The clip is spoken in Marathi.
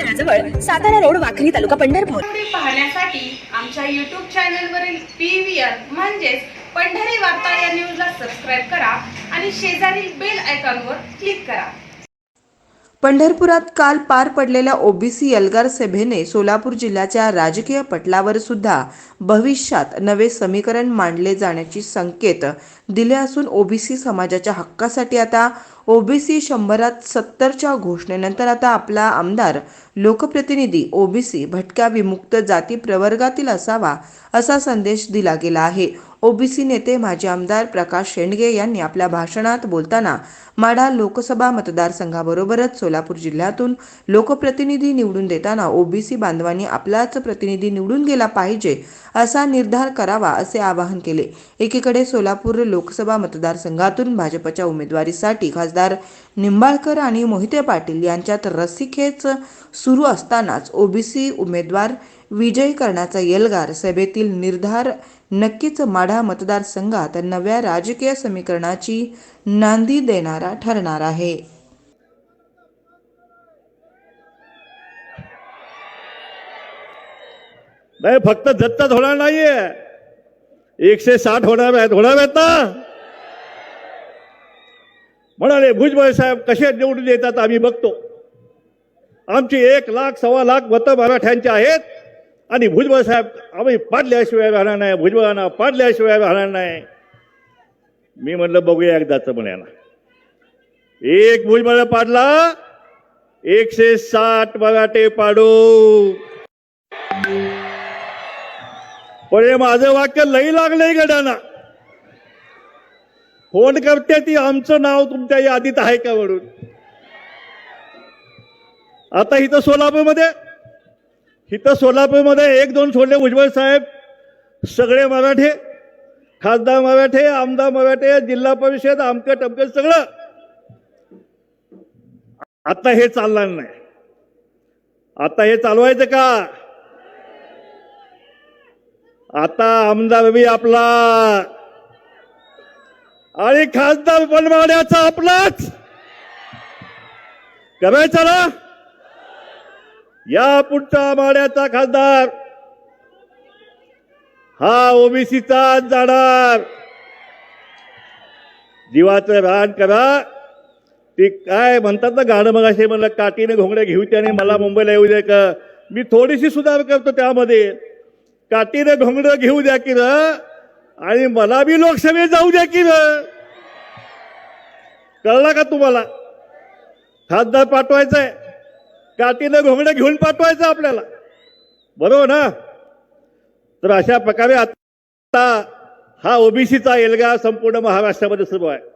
तळाजवळ सातारा रोड वाखरी तालुका पंढरपूर. पुढे पाहण्यासाठी आमच्या यूट्यूब चॅनलवरील पी व्ही आर म्हणजेच पंढरी वार्ता या न्यूजला सबस्क्राईब करा आणि शेजारील बेल आयकॉनवर क्लिक करा. पंढरपुरात काल पार पडलेल्या ओबीसी एल्गार सभेने सोलापूर जिल्ह्याच्या राजकीय पटलावर सुद्धा भविष्यात नवे समीकरण मांडले जाण्याची संकेत दिले असून ओबीसी समाजाच्या हक्कासाठी आता ओबीसी शंभरात सत्तरच्या घोषणेनंतर आता आपला आमदार लोकप्रतिनिधी ओबीसी भटक्या विमुक्त जाती प्रवर्गातील असावा असा संदेश दिला गेला आहे. ओबीसी नेते माजी आमदार प्रकाश शेंडगे यांनी आपल्या भाषणात बोलताना माढा लोकसभा मतदारसंघाबरोबरच सोलापूर जिल्ह्यातून लोकप्रतिनिधी निवडून देताना ओबीसी बांधवांनी आपलाच प्रतिनिधी निवडून गेला पाहिजे असा निर्धार करावा असे आवाहन केले. एकीकडे सोलापूर लोकसभा मतदारसंघातून भाजपच्या उमेदवारीसाठी खासदार निंबाळकर आणि मोहिते पाटील यांच्यात रस्सीखेच सुरू असतानाच ओबीसी उमेदवार विजयी करण्याचा येलगार सभेतील निर्धार नक्कीच माढा मतदारसंघात नव्या राजकीय समीकरणाची नांदी देणारा ठरणार आहे. नाही फक्त दत्तच होणार नाहीये. एकशे साठ होणार आहेत. होणार आहेत ना? म्हणाले भुजबळ साहेब कसे निवडून येतात आम्ही बघतो. आमची एक लाख सव्वा लाख मतं मराठ्यांची आहेत आणि भुजबळ साहेब आम्ही पाडल्याशिवाय राहणार नाही भुजबळांना पाडल्याशिवाय राहणार नाही. मी म्हटलं बघूया एकदाच म्हणाला एक भुजबळ पाडला एकशे साठ मराठे पाडू. पण हे माझं वाक्य लई लागलंय गडाना. फोन करते ती आमचं नाव तुमच्या यादीत आहे का? म्हणून. आता इथं सोलापूरमध्ये इथं सोलापूरमध्ये एक दोन सोडले भुजबळ साहेब सगळे मराठे खासदार मराठे आमदार मराठे जिल्हा परिषद आमकं टमकं सगळं. आता हे चालणार नाही. आता हे चालवायचं का? आता आमदार बी आपला. आणि खासदार बनवाड्याचा आपलाच. करायचा ना या पुढचा माड्याचा खासदार. हा ओबीसीचा जाणार. जीवाचं रान करा. ते काय म्हणतात ना गाणं मग असे म्हणलं काठीने घोंगड्या घेऊ त्याने मला मुंबईला येऊ द्या का? मी थोडीशी सुधार करतो त्यामध्ये. काठीने घोंगडं घेऊ द्या की आणि मला बी लोकसभेत जाऊ द्या की कळला का तुम्हाला? खासदार पाठवायचंय काठीनं घोंगडं घेऊन पाठवायचं आपल्याला. बरोबर ना? तर अशा प्रकारे आता हा ओबीसीचा एल्गा संपूर्ण महाराष्ट्रामध्ये सुरू आहे.